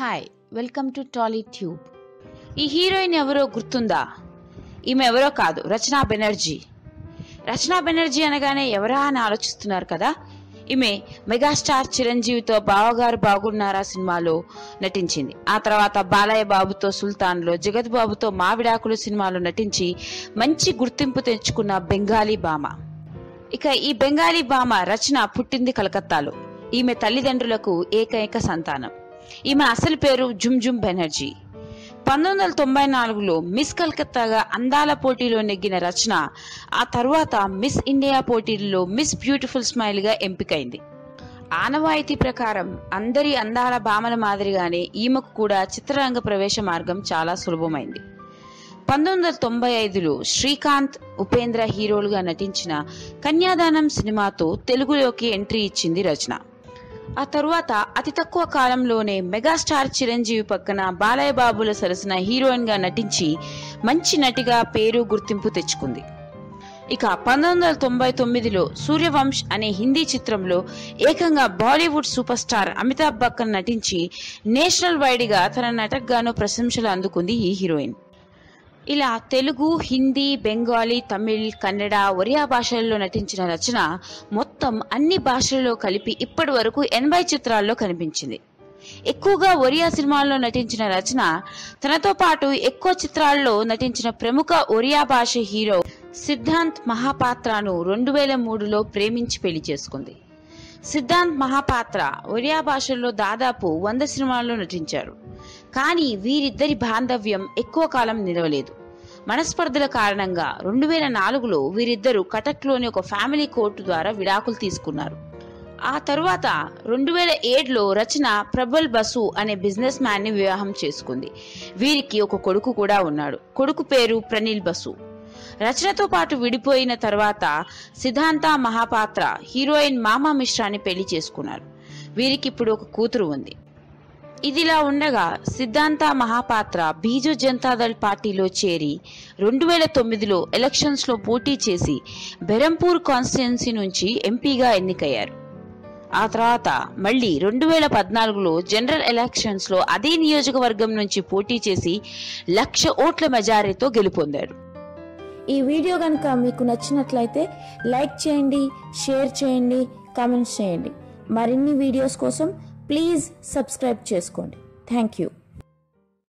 Hi welcome to Tolly Tube ఈ heroine ఎవరో గుర్తుందా? ఈమె ఎవరో కాదు రచనా బెనర్జీ. రచనా బెనర్జీ అనగానే ఎవరా అని ఆలోచిస్తున్నారు కదా? ఈమె మెగాస్టార్ చిరంజీవితో బావగారు బాగున్నారా సినిమాలో నటించింది. ఆ తర్వాత బాలయ్య బాబుతో సుల్తాన్లో జగత్ బాబుతో మావిడాకులు సినిమాలో నటించి మంచి గుర్తింపు తెచ్చుకున్న బెంగాలీ భామ. ఇక ఈ బెంగాలీ భామ రచన పుట్టింది కలకత్తాలో. ఈమె తల్లిదండ్రులకు ఏకైక సంతానం. ఈమె అసలు పేరు జుమ్జుమ్ బెనర్జీ. పంతొమ్మిది వందల తొంభై నాలుగులో మిస్ కలకత్తాగా అందాల పోటీలో నెగ్గిన రచన ఆ తర్వాత మిస్ ఇండియా పోటీల్లో మిస్ బ్యూటిఫుల్ స్మైల్గా ఎంపికైంది. ఆనవాయితీ ప్రకారం అందరి అందాల భామల మాదిరిగానే ఈమెకు కూడా చిత్రరంగ ప్రవేశ మార్గం చాలా సులభమైంది. పంతొమ్మిది వందల తొంభై ఐదులో శ్రీకాంత్ ఉపేంద్ర హీరోలుగా నటించిన కన్యాదానం సినిమాతో తెలుగులోకి ఎంట్రీ ఇచ్చింది రచన. ఆ తరువాత అతి తక్కువ కాలంలోనే మెగాస్టార్ చిరంజీవి పక్కన బాలయ్య బాబుల సరసన హీరోయిన్గా నటించి మంచి నటిగా పేరు గుర్తింపు తెచ్చుకుంది. ఇక పంతొమ్మిది వందల తొంభై తొమ్మిదిలో సూర్యవంశ్ అనే హిందీ చిత్రంలో ఏకంగా Bollywood super star Amitabh Bachchan నటించి నేషనల్ వైడ్గా తన నటకుగాను ప్రశంసలు అందుకుంది ఈ హీరోయిన్. ఇలా తెలుగు హిందీ బెంగాలీ తమిళ్ కన్నడ ఒరియా భాషల్లో నటించిన రచన మొత్తం అన్ని భాషల్లో కలిపి ఇప్పటి వరకు ఎనభై చిత్రాల్లో కనిపించింది. ఎక్కువగా ఒరియా సినిమాల్లో నటించిన రచన తనతో పాటు ఎక్కువ చిత్రాల్లో నటించిన ప్రముఖ ఒరియా భాష హీరో సిద్ధాంత్ మహాపాత్రను రెండు వేల మూడులో ప్రేమించి పెళ్ళి చేసుకుంది. సిద్ధాంత్ మహాపాత్ర ఒరియా భాషల్లో దాదాపు వంద సినిమాల్లో నటించారు. కానీ వీరిద్దరి బాంధవ్యం ఎక్కువ కాలం నిలవలేదు. మనస్పర్ధల కారణంగా రెండు వేల నాలుగులో వీరిద్దరూ కటక్లోని ఒక ఫ్యామిలీ కోర్టు ద్వారా విడాకులు తీసుకున్నారు. ఆ తరువాత రెండు వేల ఏడులో రచన ప్రబల్ బసు అనే బిజినెస్ మ్యాన్ని వివాహం చేసుకుంది. వీరికి ఒక కొడుకు కూడా ఉన్నాడు. కొడుకు పేరు ప్రనీల్ బసు. రచనతో పాటు విడిపోయిన తర్వాత సిద్ధాంత మహాపాత్ర హీరోయిన్ మామా మిశ్రాని పెళ్ళి చేసుకున్నారు. వీరికి ఇప్పుడు ఒక కూతురు ఉంది. ఇదిలా ఉండగా సిద్ధాంత మహాపాత్ర బీజు జనతాదళ్ పార్టీలో చేరి రెండు వేల తొమ్మిదిలో ఎలక్షన్స్లో పోటీ చేసి బెరంపూర్ కాన్స్టిట్యున్సీ నుంచి ఎంపీగా ఎన్నికయ్యారు. ఆ తర్వాత మళ్ళీ రెండు వేల పద్నాలుగులో జనరల్ ఎలక్షన్స్లో అదే నియోజకవర్గం నుంచి పోటీ చేసి లక్ష ఓట్ల మెజారిటీతో గెలుపొందారు. ఈ వీడియో కనుక మీకు నచ్చినట్లయితే లైక్ చేయండి షేర్ చేయండి కామెంట్స్ చేయండి. మరిన్ని వీడియోస్ కోసం ప్లీజ్ సబ్స్క్రైబ్ చేసుకోండి. Thank you.